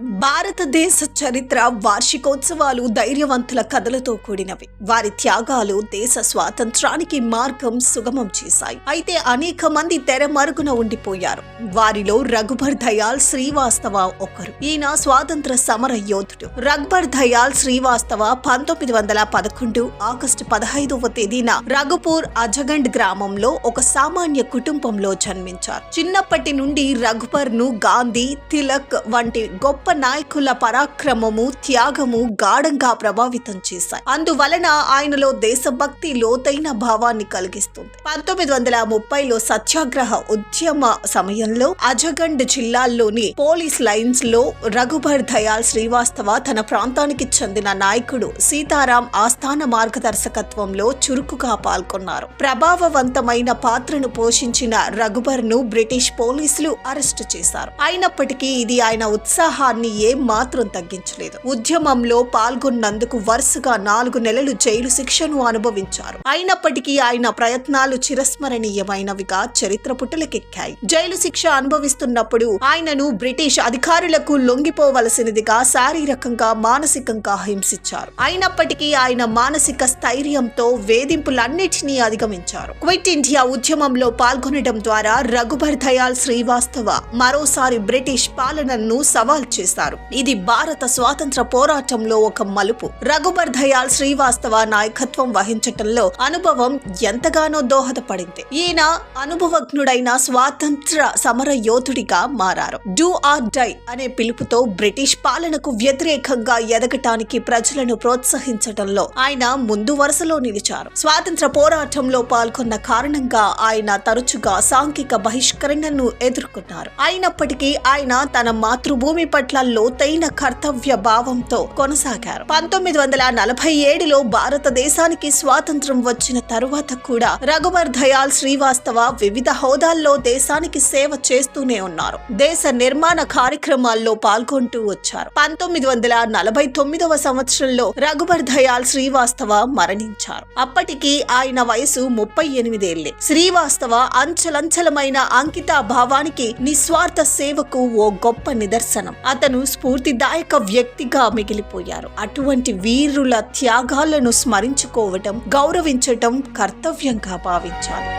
భారతదేశ చరిత్ర వార్షికోత్సవాలు ధైర్యవంతుల కథలతో కూడినవి. వారి త్యాగాలు దేశ స్వాతంత్రానికి మార్గం సుగమం చేశాయి. అయితే అనేక మంది తెర మరుగున ఉండిపోయారు. వారిలో రఘుబర్ దయాల్ శ్రీవాస్తవ ఒకరు. ఈయన స్వాతంత్ర సమర యోధుడు. రఘుబర్ దయాల్ శ్రీవాస్తవ పంతొమ్మిది వందల పదకొండు ఆగస్టు పదహైదవ తేదీన రఘుపూర్ అజగండ్ గ్రామంలో ఒక సామాన్య కుటుంబంలో జన్మించారు. చిన్నప్పటి నుండి రఘుబర్ను గాంధీ తిలక్ వంటి గొప్ప నాయకుల పరాక్రమము త్యాగము గాఢంగా ప్రభావితం చేశాయి. అందువలన ఆయనలో దేశభక్తి లోతైన భావాన్ని కలిగిస్తుంది. పంతొమ్మిది వందల ముప్పైలో సత్యాగ్రహ ఉద్యమ సమయంలో అజగండ్ జిల్లాల్లోని పోలీస్ లైన్స్లో రఘుబర్ దయాల్ శ్రీవాస్తవ తన ప్రాంతానికి చెందిన నాయకుడు సీతారాం ఆస్థాన మార్గదర్శకత్వంలో చురుకుగా పాల్గొన్నారు. ప్రభావవంతమైన పాత్రను పోషించిన రఘుబర్ను బ్రిటిష్ పోలీసులు అరెస్టు చేశారు. అయినప్పటికీ ఇది ఆయన ఉత్సాహాన్ని ఏం మాత్రం తగ్గించలేదు. ఉద్యమంలో పాల్గొన్నందుకు వరుసగా నాలుగు నెలలు జైలు శిక్షను అనుభవించారు. అయినప్పటికీ ఆయన ప్రయత్నాలు చిరస్మరణీయమైనవిగా చరిత్ర పుటలకెక్కాయి. జైలు శిక్ష అనుభవిస్తున్నప్పుడు ఆయనను బ్రిటిష్ అధికారులకు లొంగిపోవలసినదిగా శారీరకంగా మానసికంగా హింసించారు. అయినప్పటికీ ఆయన మానసిక స్థైర్యంతో వేధింపులన్నిటినీ అధిగమించారు. క్విట్ ఇండియా ఉద్యమంలో పాల్గొనడం ద్వారా రఘుబర్ దయాల్ శ్రీవాస్తవ మరోసారి బ్రిటిష్ పాలనను సవాల్ చేశారు ఇది భారత స్వాతంత్ర పోరాటంలో ఒక మలుపు. రఘుబర్ దయాల్ శ్రీవాస్తవ నాయకత్వం వహించటంలో అనుభవం ఎంతగానో దోహదపడింది. ఈయన అనుభవజ్ఞుడైన స్వాతంత్ర సమర యోధుడిగా మారారు. డూ ఆర్ డై అనే పిలుపుతో బ్రిటిష్ పాలనకు వ్యతిరేకంగా ఎదగటానికి ప్రజలను ప్రోత్సహించటంలో ఆయన ముందు వరుసలో నిలిచారు. స్వాతంత్ర పోరాటంలో పాల్గొన్న కారణంగా ఆయన తరచుగా సాంఘిక బహిష్కరణను ఎదుర్కొన్నారు. అయినప్పటికీ ఆయన తన మాతృభూమి పట్ల లోతైన కర్తవ్య భావంతో కొనసాగారు. పంతొమ్మిది వందల నలభై ఏడులో భారతదేశానికి స్వాతంత్రం వచ్చిన తరువాత కూడా రఘువర్ దయాల్ శ్రీవాస్తవ వివిధ హోదాల్లో దేశానికి సేవ చేస్తూనే ఉన్నారు. దేశ నిర్మాణ కార్యక్రమాల్లో పాల్గొంటూ వచ్చారు. పంతొమ్మిది వందల నలభై తొమ్మిదవ సంవత్సరంలో రఘుబర్ దయాల్ శ్రీవాస్తవ మరణించారు. అప్పటికి ఆయన వయసు ముప్పై ఎనిమిదేళ్ళే శ్రీవాస్తవ అంచలంచలమైన అంకిత భావానికి నిస్వార్థ సేవకు ఓ గొప్ప నిదర్శనం. అతను స్ఫూర్తిదాయక వ్యక్తిగా మిగిలిపోయారు. అటువంటి వీరుల త్యాగాలను స్మరించుకోవటం గౌరవించటం కర్తవ్యంగా భావించాలి